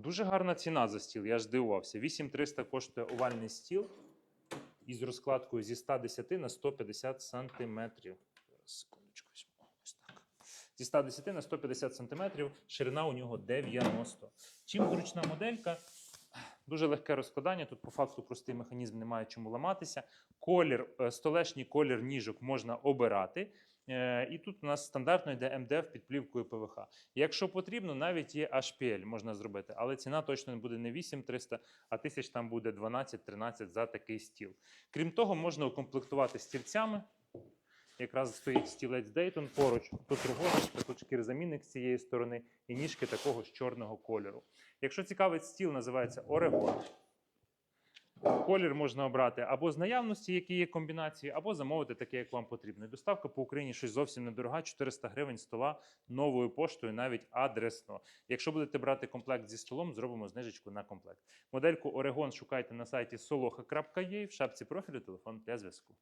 Дуже гарна ціна за стіл, я здивувався. 8300 коштує овальний стіл із розкладкою зі 110 на 150 сантиметрів. Секундочку. Ось так. Зі 110 на 150 сантиметрів, ширина у нього 90. Чим зручна моделька? Дуже легке розкладання. Тут по факту простий механізм, немає чому ламатися. Колір, е, столешній колір ніжок можна обирати. Е, І тут у нас стандартно йде МДФ під плівкою ПВХ. Якщо потрібно, навіть є HPL можна зробити, але ціна точно буде не 8300, а тисяч там буде 12-13 за такий стіл. Крім того, можна укомплектувати стільцями. Якраз стоїть стілець Дейтон поруч. Тут рогожечка, тут шкірзамінник з цієї сторони і ніжки такого ж чорного кольору. Якщо цікавить стіл, називається Орегон. Колір можна обрати або з наявності, які є комбінації, або замовити таке, як вам потрібно. Доставка по Україні щось зовсім недорога, 400 гривень стола новою поштою, навіть адресно. Якщо будете брати комплект зі столом, зробимо знижечку на комплект. Модельку Орегон шукайте на сайті soloha.ua в шапці профілю телефон для зв'язку.